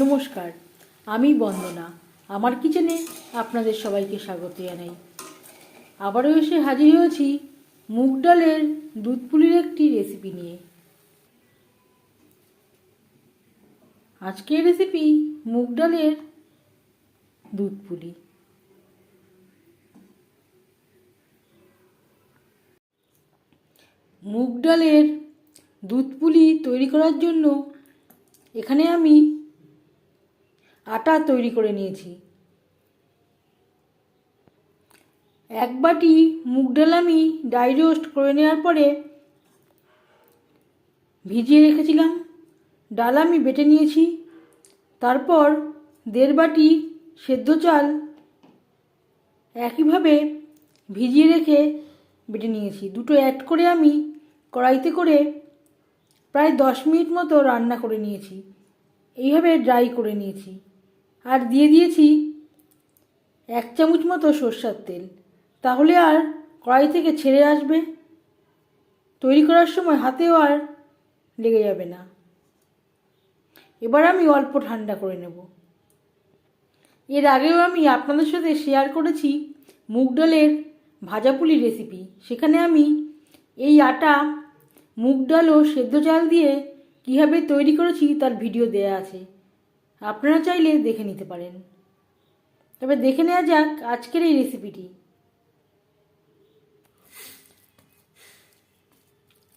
নমস্কার, আমি বন্দনা। আমার কিচেনে আপনাদের সবাইকে স্বাগত জানাই। আবারও এসে হাজির হয়েছি মুগ ডালের দুধ পুলির একটি রেসিপি নিয়ে। আজকের রেসিপি মুগ ডালের দুধ পুলি। মুগ ডালের দুধ পুলি তৈরি করার জন্য এখানে আমি আটা তৈরি করে নিয়েছি। এক বাটি মুগ ডাল আমি ডাই রোস্ট করে নেওয়ার পরে ভিজিয়ে রেখেছিলাম। ডাল আমি বেটে নিয়েছি। তারপর দেড় বাটি সেদ্ধ চাল একইভাবে ভিজিয়ে রেখে বেটে নিয়েছি। দুটো অ্যাড করে আমি কড়াইতে করে প্রায় দশ মিনিট মতো রান্না করে নিয়েছি। এইভাবে ড্রাই করে নিয়েছি। আর দিয়ে দিয়েছি এক চামচ মতো সর্ষার তেল। তাহলে আর কড়াই থেকে ছেড়ে আসবে। তৈরি করার সময় হাতেও আর লেগে যাবে না। এবার আমি অল্প ঠান্ডা করে নেব। এর আগেও আমি আপনাদের সাথে শেয়ার করেছি মুগ ডালের ভাজাপুলি রেসিপি সেখানে আমি এই আটা, মুগ ডাল ও সেদ্ধ চাল দিয়ে কীভাবে তৈরি করেছি তার ভিডিও দেয়া আছে। আপনারা চাইলে দেখে নিতে পারেন। তবে দেখে নেওয়া যাক আজকের এই রেসিপিটি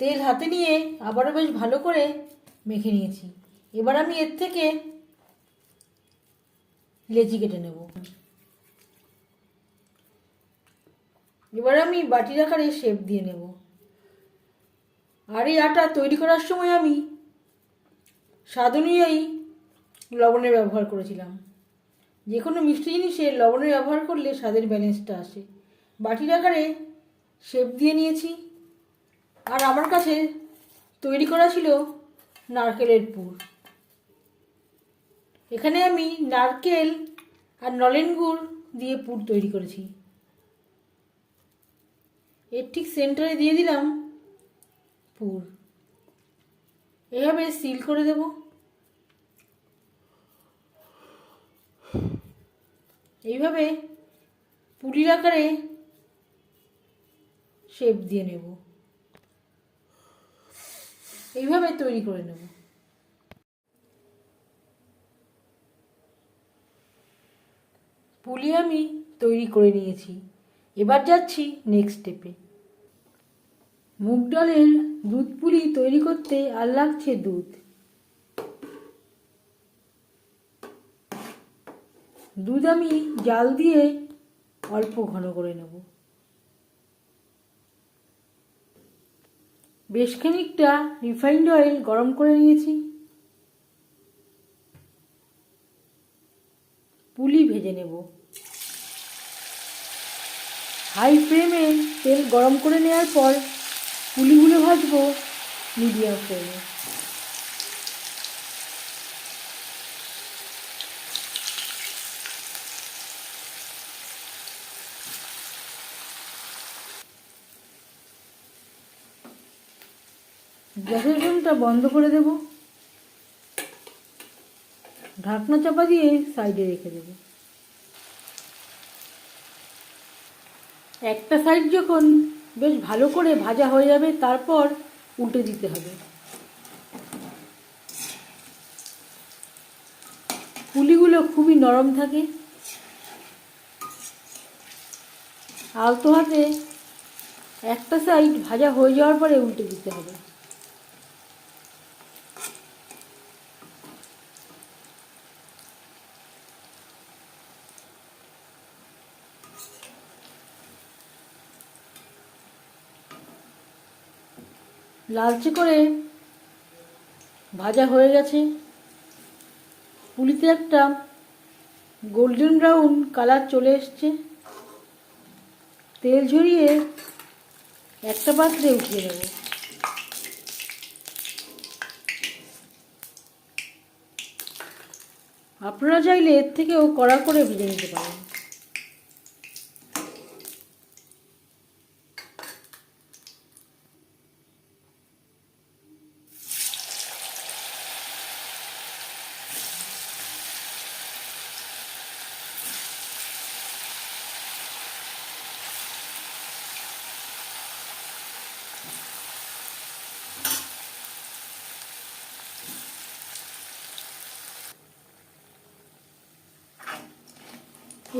তেল হাতে নিয়ে আবারও বেশ ভালো করে মেখে নিয়েছি। এবার আমি এর থেকে লেচি কেটে নেব। এবার আমি বাটির আকারে শেপ দিয়ে নেব। আর এই আটা তৈরি করার সময় আমি স্বাদ অনুযায়ী লবণের ব্যবহার করেছিলাম। যে কোনো মিষ্টি জিনিসে লবণের ব্যবহার করলে স্বাদের ব্যালেন্সটা আসে। বাটির আকারে শেপ দিয়ে নিয়েছি। আর আমার কাছে তৈরি করা ছিল নারকেলের পুর। এখানে আমি নারকেল আর নলেন গুড় দিয়ে পুর তৈরি করেছি। এর ঠিক সেন্টারে দিয়ে দিলাম পুর। এভাবে সিল করে দেব। এইভাবে পুলির আকারে শেপ দিয়ে নেব। এইভাবে তৈরি করে নেব। পুলি আমি তৈরি করে নিয়েছি। এবার যাচ্ছি নেক্সট স্টেপে মুগ ডালের দুধ পুলি তৈরি করতে আর লাগছে দুধ। দুধ আমি জাল দিয়ে অল্প ঘন করে নেব। বেশ খানিকটা রিফাইন্ড অয়েল গরম করে নিয়েছি। পুলি ভেজে নেব। হাই ফ্লেমে তেল গরম করে নেওয়ার পর পুলিগুলো ভাজবো মিডিয়াম ফ্লেমে। গ্যাসের ফ্লেমটা বন্ধ করে দেব। ঢাকনা চাপা দিয়ে সাইডে রেখে দেব। একটা সাইড যখন বেশ ভালো করে ভাজা হয়ে যাবে, তারপর উল্টে দিতে হবে। পুলিগুলো খুবই নরম থাকে। আলতো হাতে একটা সাইড ভাজা হয়ে যাওয়ার পরে উল্টে দিতে হবে। লালচে করে ভাজা হয়ে গেছে। পুলিতে একটা গোল্ডেন ব্রাউন কালার চলে এসছে। তেল ঝরিয়ে একটা পাত্রে উঠিয়ে নেব। আপনারা চাইলে এর থেকেও কড়া করে ভেজে নিতে পারেন।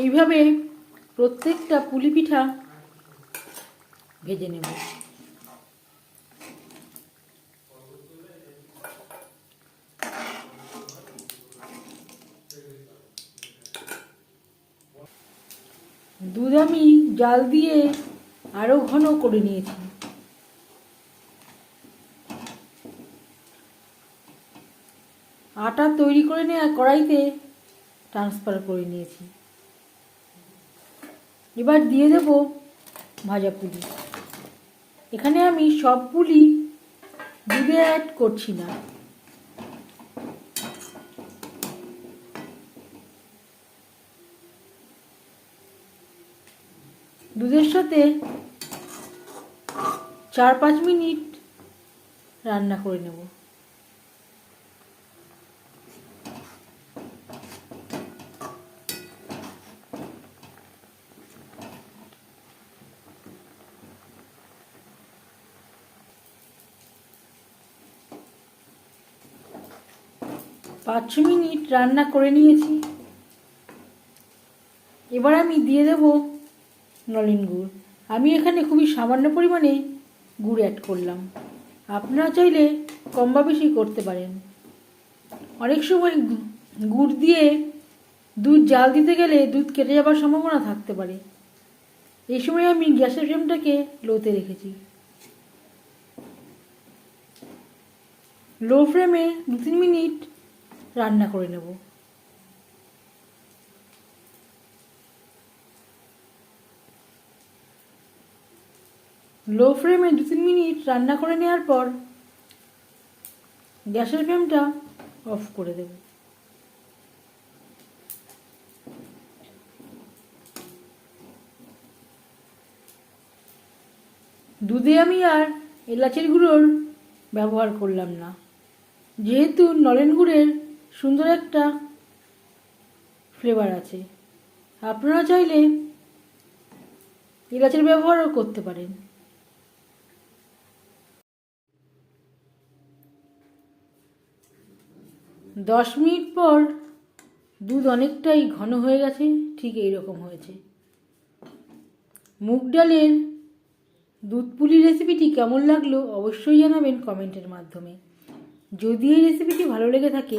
এইভাবে প্রত্যেকটা পুলি পিঠা ভেজে নেব। দুধ আমি জাল দিয়ে আরও ঘন করে নিয়েছি। আটা তৈরি করে নেওয়া কড়াইতে ট্রান্সফার করে নিয়েছি। এবার দিয়ে দেব ভাজা পুলি। এখানে আমি সব পুলি দুধে অ্যাড করছি না। দুধের সাথে চার পাঁচ মিনিট রান্না করে নেব। পাঁচ ছ মিনিট রান্না করে নিয়েছি। এবার আমি দিয়ে দেব নলেন গুড়। আমি এখানে খুবই সামান্য পরিমাণে গুড় অ্যাড করলাম। আপনারা চাইলে কম বা বেশি করতে পারেন। অনেক সময় গুড় দিয়ে দুধ জাল দিতে গেলে দুধ কেটে যাবার সম্ভাবনা থাকতে পারে। এই সময় আমি গ্যাসের ফ্লেমটাকে লোতে রেখেছি। লো ফ্লেমে দু তিন মিনিট রান্না করে নেব। লো ফ্লেমে দু তিন মিনিট রান্না করে নেওয়ার পর গ্যাসের ফ্লেমটা অফ করে দেব। দুধে আমি আর এলাচের গুঁড়োর ব্যবহার করলাম না। যেহেতু নলেন গুড়ের সুন্দর একটা ফ্লেভার আছে। আপনারা চাইলে এলাচের ব্যবহারও করতে পারেন। দশ মিনিট পর দুধ অনেকটাই ঘন হয়ে গেছে, ঠিক এই রকম হয়েছে। মুগ ডালের দুধ পুলি রেসিপিটি কেমন লাগল অবশ্যই জানাবেন কমেন্টের মাধ্যমে। যদি এই রেসিপিটি ভালো লেগে থাকে